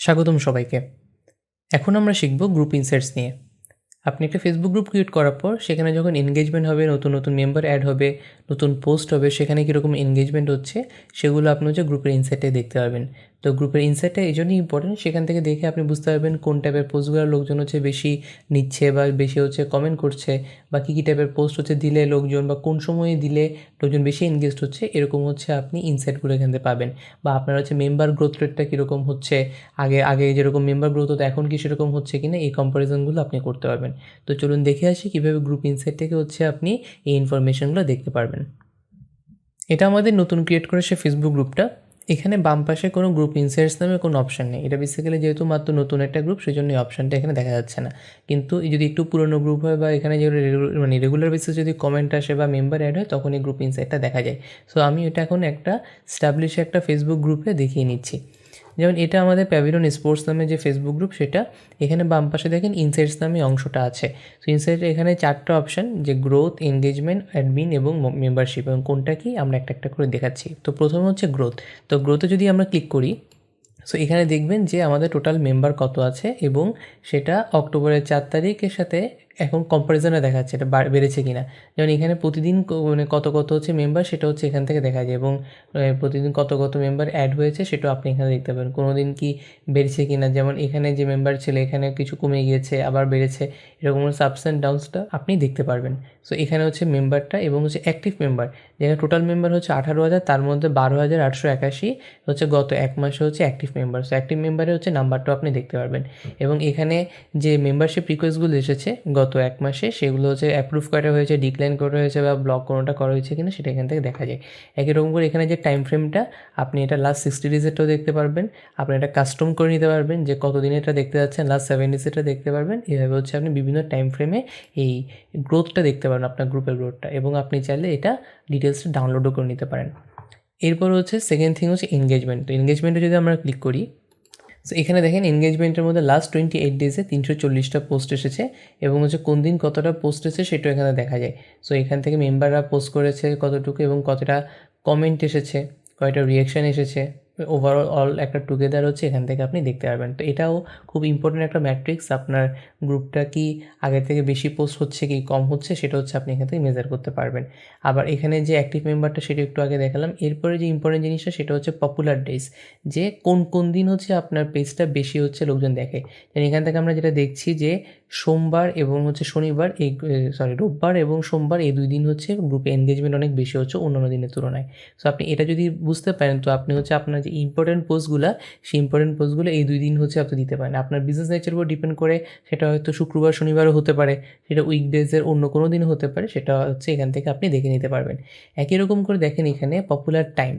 স্বাগতম সবাইকে। এখন আমরা শিখব গ্রুপ ইনসাইটস নিয়ে। আপনি একটা ফেসবুক গ্রুপ ক্রিয়েট করার পর সেখানে যখন এনগেজমেন্ট হবে, নতুন নতুন মেম্বার অ্যাড হবে, নতুন পোস্ট হবে, সেখানে কীরকম এনগেজমেন্ট হচ্ছে, সেগুলো আপনি হচ্ছে গ্রুপের ইনসাইটে দেখতে পারবেন। তো গ্রুপের ইনসাইটটা এই জন্যই ইম্পর্টেন্ট সেখান থেকে দেখে আপনি বুঝতে পারবেন কোন টাইপের পোস্টগুলো লোকজন হচ্ছে বেশি নিচ্ছে বা বেশি হচ্ছে কমেন্ট করছে বা কী কী টাইপের পোস্ট হচ্ছে দিলে লোকজন বা কোন সময়ে দিলে লোকজন বেশি এনগেজড হচ্ছে, এরকম হচ্ছে আপনি ইনসাইটগুলো এখান থেকে পাবেন। বা আপনার হচ্ছে মেম্বার গ্রোথ রেটটা কীরকম হচ্ছে, আগে আগে যেরকম মেম্বার গ্রোথ হতো, এখন কি সেরকম হচ্ছে কি না এই কম্পারিজনগুলো আপনি করতে পারবেন। তো চলুন দেখে আসি কীভাবে গ্রুপ ইনসাইট থেকে হচ্ছে আপনি এই ইনফরমেশনগুলো দেখতে পারবেন। এটা আমাদের নতুন ক্রিয়েট করে সে ফেসবুক গ্রুপটা এখানে বাম পাশে কোনো গ্রুপ ইনসাইটস নামে কোনো অপশান নেই। এটা বেসিক্যালি যেহেতু মাত্র নতুন একটা গ্রুপ সেই জন্য এই অপশানটা এখানে দেখা যাচ্ছে না। কিন্তু যদি একটু পুরনো গ্রুপ হয় বা এখানে যে রেগু- মানে রেগুলার বেসিস যদি কমেন্ট আসে বা মেম্বার অ্যাড হয়, তখন এই গ্রুপ ইনসাইটটা দেখা যায়। সো আমি এটা এখন একটা স্টাবলিশ একটা ফেসবুক গ্রুপে দেখিয়ে নিচ্ছি। যেমন এটা আমাদের প্যাভিলন স্পোর্টস নামে যে ফেসবুক গ্রুপ সেটা এখানে বাম পাশে দেখেন ইনসাইটস নামে অংশটা আছে। তো ইনসাইট এখানে চারটা অপশান যে গ্রোথ এনগেজমেন্ট অ্যাডমিন এবং মেম্বারশিপ এবং কোনটা কি আমরা একটা একটা করে দেখাচ্ছি। তো প্রথমে হচ্ছে গ্রোথ তো গ্রোথে যদি আমরা ক্লিক করি সো এখানে দেখবেন যে আমাদের টোটাল মেম্বার কত আছে এবং সেটা অক্টোবরের চার তারিখের সাথে এখন কম্পারিজনে দেখাচ্ছে এটা বাড়- বেড়েছে কিনা। যেমন এখানে প্রতিদিন মানে কত কত হচ্ছে মেম্বার সেটা হচ্ছে এখান থেকে দেখা যায় এবং প্রতিদিন কত কত মেম্বার অ্যাড হয়েছে সেটাও আপনি এখানে দেখতে পাবেন কোনো দিন কি বেড়েছে কি না যেমন এখানে যে মেম্বার ছিল এখানে কিছু কমে গিয়েছে আবার বেড়েছে এরকম সাবস অ্যান্ড ডাউনসটা আপনি দেখতে পারবেন। সো এখানে হচ্ছে মেম্বারটা এবং হচ্ছে অ্যাক্টিভ মেম্বার যেখানে টোটাল মেম্বার হচ্ছে আঠারো হাজার তার মধ্যে বারো হাজার আটশো একাশি হচ্ছে গত এক মাসে হচ্ছে অ্যাক্টিভ মেম্বার সো অ্যাক্টিভ মেম্বারে হচ্ছে নাম্বারটাও আপনি দেখতে পারবেন। এবং এখানে যে মেম্বারশিপ রিকোয়েস্টগুলো এসেছে গত এক মাসে সেগুলো হচ্ছে অ্যাপ্রুভ করা হয়েছে ডিক্লাইন করা হয়েছে বা ব্লক কোনোটা করা হয়েছে কিনা সেটা এখান থেকে দেখা যায়। একই রকম করে এখানে যে টাইম ফ্রেমটা আপনি এটা লাস্ট সিক্সটি ডেজেরটাও দেখতে পারবেন। আপনি এটা কাস্টম করে নিতে পারবেন যে কতদিন এটা দেখতে যাচ্ছেন লাস্ট সেভেন ডেজেরটা দেখতে পারবেন। এইভাবে হচ্ছে আপনি বিভিন্ন টাইম ফ্রেমে এই গ্রোথটা দেখতে পারেন আপনার গ্রুপের গ্রোথটা এবং আপনি চাইলে এটা ডিটেলসটা ডাউনলোডও করে নিতে পারেন। এরপর হচ্ছে সেকেন্ড থিং হচ্ছে এনগেজমেন্ট তো এনগেজমেন্টে যদি আমরা ক্লিক করি সো এখানে দেখেন এনগেজমেন্টের মধ্যে লাস্ট টোয়েন্টি এইট ডেজে তিনশো চল্লিশটা পোস্ট এসেছে এবং হচ্ছে কোন দিন কতটা পোস্ট এসেছে সেটাও এখানে দেখা যায়। সো এখান থেকে মেম্বাররা পোস্ট করেছে কতটুকু এবং কতটা কমেন্ট এসেছে, কয়টা রিয়াকশান এসেছে। ওভারঅল অল একটা টুগেদার হচ্ছে, এখান থেকে আপনি দেখতে পারবেন। তো এটাও খুব ইম্পর্টেন্ট একটা ম্যাট্রিক্স আপনার গ্রুপটা কি আগের থেকে বেশি পোস্ট হচ্ছে কি কম হচ্ছে, সেটা হচ্ছে আপনি এখান থেকে মেজার করতে পারবেন। আবার এখানে যে অ্যাক্টিভ মেম্বারটা সেটা একটু আগে দেখালাম, এরপরে যে ইম্পর্টেন্ট জিনিসটা, সেটা হচ্ছে পপুলার ডেজ যে কোন কোন দিন হচ্ছে আপনার পেজটা বেশি হচ্ছে লোকজন দেখে। এখান থেকে আমরা যেটা দেখছি যে সোমবার এবং হচ্ছে শনিবার, এই সরি রোববার এবং সোমবার এই দুই দিন হচ্ছে গ্রুপে এনগেজমেন্ট অনেক বেশি হচ্ছে অন্যান্য দিনের তুলনায়। সো আপনি এটা যদি বুঝতে পারেন, তো আপনি হচ্ছে আপনার যে ইম্পর্টেন্ট পোস্টগুলো সেই ইম্পর্টেন্ট পোস্টগুলো এই দুই দিন হচ্ছে আপনি দিতে পারেন। আপনার বিজনেস নেচার উপর ডিপেন্ড করে সেটা হয়তো শুক্রবার, শনিবারও হতে পারে, সেটা উইকডেজের অন্য কোনো দিনও হতে পারে, সেটা হচ্ছে এখান থেকে আপনি দেখে নিতে পারবেন। একই রকম করে দেখেন এখানে পপুলার টাইম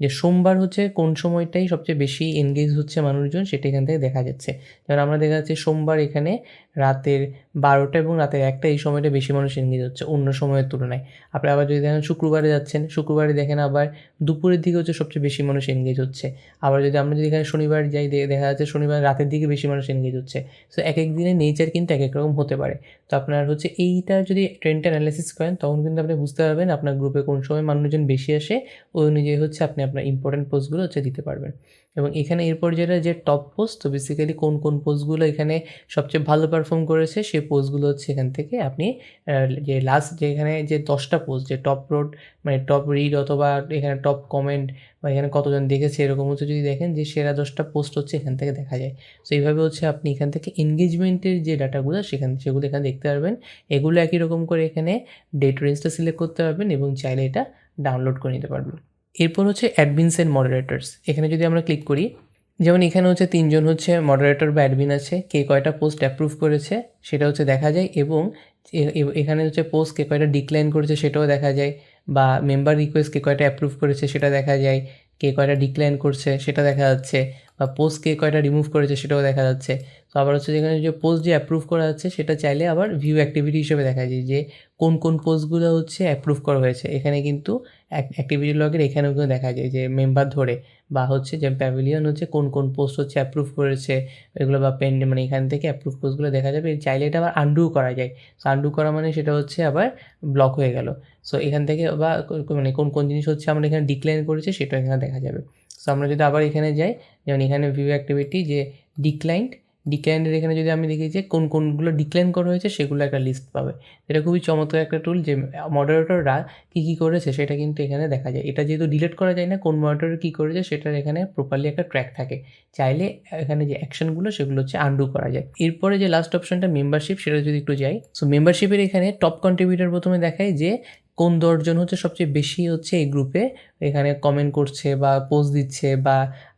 যে সোমবার হচ্ছে কোন সময়টাই সবচেয়ে বেশি এনগেজ হচ্ছে মানুষজন সেটা এখান থেকে দেখা যাচ্ছে। যেমন আমরা দেখা যাচ্ছে সোমবার এখানে রাতের বারোটা এবং রাতের একটা এই সময়টা বেশি মানুষ এনগেজ হচ্ছে অন্য সময়ের তুলনায়। আপনি আবার যদি দেখেন শুক্রবারে যাচ্ছেন, শুক্রবারে দেখেন আবার দুপুরের দিকে হচ্ছে সবচেয়ে বেশি মানুষ এনগেজ হচ্ছে। আবার যদি আমরা যদি এখানে শনিবার যাই দেখা যাচ্ছে শনিবার রাতের দিকে বেশি মানুষ এনগেজ হচ্ছে। সো এক এক দিনের নেচার কিন্তু এক এক রকম হতে পারে। তো আপনার হচ্ছে এইটা যদি ট্রেন্ডটা অ্যানালাইসিস করেন, তখন কিন্তু আপনি বুঝতে পারবেন আপনার গ্রুপে কোন সময় মানুষজন বেশি আসে, ওই অনুযায়ী হচ্ছে আপনি আপনার ইম্পর্টেন্ট পোস্টগুলো হচ্ছে দিতে পারবেন। এবং এখানে এরপর যেটা, যে টপ পোস্ট তো বেসিক্যালি কোন কোন পোস্টগুলো এখানে সবচেয়ে ভালো পারফর্ম করেছে, সেই পোস্টগুলো হচ্ছে এখান থেকে আপনি যে লাস্ট যে এখানে যে দশটা পোস্ট যে টপ রোড মানে টপ রিড অথবা এখানে টপ কমেন্ট বা এখানে কতজন দেখেছে, এরকম হচ্ছে যদি দেখেন যে সেরা দশটা পোস্ট হচ্ছে এখান থেকে দেখা যায়। সো এইভাবে হচ্ছে আপনি এখান থেকে এনগেজমেন্টের যে ডাটাগুলো সেখান, সেগুলো এখানে দেখতে পারবেন। এগুলো একই রকম করে এখানে ডেট রেঞ্জটা সিলেক্ট করতে পারবেন এবং চাইলে এটা ডাউনলোড করে নিতে পারবেন। এরপর হচ্ছে অ্যাডমিনস অ্যান্ড মডারেটার্স এখানে যদি আমরা ক্লিক করি, যেমন এখানে হচ্ছে তিনজন হচ্ছে মডারেটর বা অ্যাডমিন আছে, কে কয়টা পোস্ট অ্যাপ্রুভ করেছে সেটা হচ্ছে দেখা যায় এবং এখানে হচ্ছে পোস্ট কে কয়টা ডিক্লাইন করেছে সেটাও দেখা যায় বা মেম্বার রিকোয়েস্ট কে কয়টা অ্যাপ্রুভ করেছে সেটা দেখা যায়, কে কয়টা ডিক্লাইন করছে সেটা দেখা যাচ্ছে। বা পোস্টকে কয়টা রিমুভ করেছে সেটাও দেখা যাচ্ছে। তো আবার হচ্ছে যেখানে যে পোস্ট যে অ্যাপ্রুভ করা যাচ্ছে সেটা চাইলে আবার ভিউ অ্যাক্টিভিটি হিসেবে দেখা যায় যে কোন কোন পোস্টগুলো হচ্ছে অ্যাপ্রুভ করা হয়েছে। এখানে কিন্তু অ্যাক্টিভিটি লগের এখানেও কিন্তু দেখা যায় যে মেম্বার ধরে বা হচ্ছে যে প্যাভিলিয়ন হচ্ছে কোন কোন পোস্ট হচ্ছে অ্যাপ্রুভ করেছে, এগুলো বা পেন মানে এখান থেকে অ্যাপ্রুভ পোস্টগুলো দেখা যাবে। চাইলে এটা আবার আন্ডু করা যায়। সো আন্ডু করা মানে সেটা হচ্ছে আবার ব্লক হয়ে গেল। সো এখান থেকে বা মানে কোন কোন জিনিস হচ্ছে আমরা এখানে ডিক্লাইন করেছে সেটা এখানে দেখা যাবে। সো আমরা যদি আবার এখানে যাই, যেমন এখানে ভিউ অ্যাক্টিভিটি যে ডিক্লাইন্ড ডিক্লাইনের এখানে যদি আমি দেখি যে কোন কোনগুলো ডিক্লাইন করা হয়েছে, সেগুলো একটা লিস্ট পাবে। এটা খুবই চমৎকার একটা টুল যে মডারেটররা কী কী করেছে সেটা কিন্তু এখানে দেখা যায়। এটা যেহেতু ডিলিট করা যায় না, কোন মডারেটর কী করেছে সেটার এখানে প্রপারলি একটা ট্র্যাক থাকে। চাইলে এখানে যে অ্যাকশনগুলো সেগুলো হচ্ছে আন্ডু করা যায়। এরপরে যে লাস্ট অপশনটা মেম্বারশিপ সেটা যদি একটু যাই সো মেম্বারশিপের এখানে টপ কন্ট্রিবিউটার প্রথমে দেখায় যে কোন দশজন হচ্ছে সবচেয়ে বেশি হচ্ছে এই গ্রুপে এখানে কমেন্ট করছে বা পোস্ট দিচ্ছে বা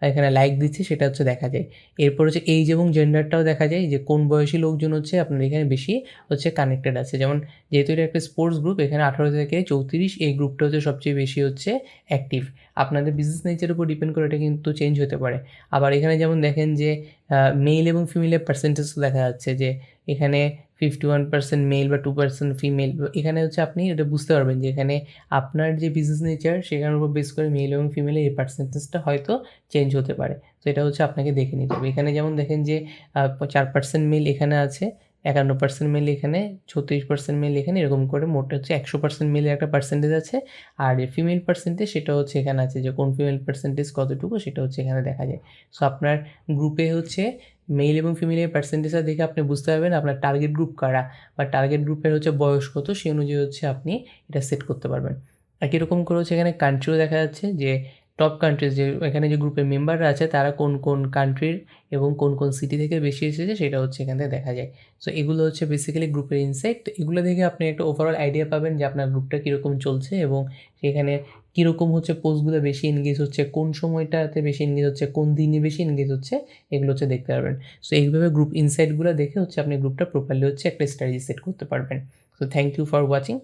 এখানে লাইক দিচ্ছে সেটা হচ্ছে দেখা যায়। এরপর হচ্ছে এইজ এবং জেন্ডারটাও দেখা যায় যে কোন বয়সী লোকজন হচ্ছে আপনার এখানে বেশি হচ্ছে কানেক্টেড আছে। যেমন যেহেতু এটা একটা স্পোর্টস গ্রুপ এখানে আঠারো থেকে চৌত্রিশ এই গ্রুপটা হচ্ছে সবচেয়ে বেশি হচ্ছে অ্যাক্টিভ আপনাদের বিজনেস নেচারের উপর ডিপেন্ড করে এটা কিন্তু চেঞ্জ হতে পারে। আবার এখানে যেমন দেখেন যে মেল এবং ফিমেলের পার্সেন্টেজ দেখা যাচ্ছে যে, এখানে ফিফটি ওয়ান পার্সেন্ট মেল বা টু পার্সেন্ট ফিমেল এখানে হচ্ছে আপনি এটা বুঝতে পারবেন যে এখানে আপনার যে বিজনেস নেচার সেখানের উপর বেস করে মেল এবং ফিমেলের এই পার্সেন্টেজটা হয়তো চেঞ্জ হতে পারে। তো এটা হচ্ছে আপনাকে দেখে নিতে হবে। এখানে যেমন দেখেন যে চার পার্সেন্ট মেল এখানে আছে একান্ন পার্সেন্ট মেল এখানে, ছত্রিশ পার্সেন্ট মেল এখানে, এরকম করে মোট হচ্ছে একশো পার্সেন্ট মেলের একটা পার্সেন্টেজ আছে। আর ফিমেল পার্সেন্টেজ সেটা হচ্ছে এখানে আছে যে কোন ফিমেল পার্সেন্টেজ কতটুকু সেটা হচ্ছে এখানে দেখা যায়। সো আপনার গ্রুপে হচ্ছে মেল এবং ফিমেলের পার্সেন্টেজটা দেখে আপনি বুঝতে পারবেন আপনার টার্গেট গ্রুপ কারা বা টার্গেট গ্রুপের হচ্ছে বয়স কত, সেই অনুযায়ী হচ্ছে আপনি এটা সেট করতে পারবেন। একই রকম করে হচ্ছে এখানে কান্ট্রিও দেখা যাচ্ছে যে টপ কান্ট্রিজ যে এখানে যে গ্রুপের মেম্বাররা আছে, তারা কোন কোন কান্ট্রির এবং কোন কোন সিটি থেকে বেশি এসেছে সেটা হচ্ছে এখান থেকে দেখা যায়। সো এগুলো হচ্ছে বেসিক্যালি গ্রুপের ইনসাইট তো এগুলো দেখে আপনি একটা ওভারঅল আইডিয়া পাবেন যে আপনার গ্রুপটা কীরকম চলছে এবং সেখানে কীরকম হচ্ছে পোস্টগুলো বেশি এনগেজ হচ্ছে, কোন সময়টাতে বেশি এনগেজ হচ্ছে, কোন দিনে বেশি এনগেজ হচ্ছে, এগুলো হচ্ছে দেখতে পারবেন। সো এইভাবে গ্রুপ ইনসাইটগুলো দেখে হচ্ছে আপনি গ্রুপটা প্রপারলি হচ্ছে একটা স্ট্র্যাটেজি সেট করতে পারবেন। So thank you for watching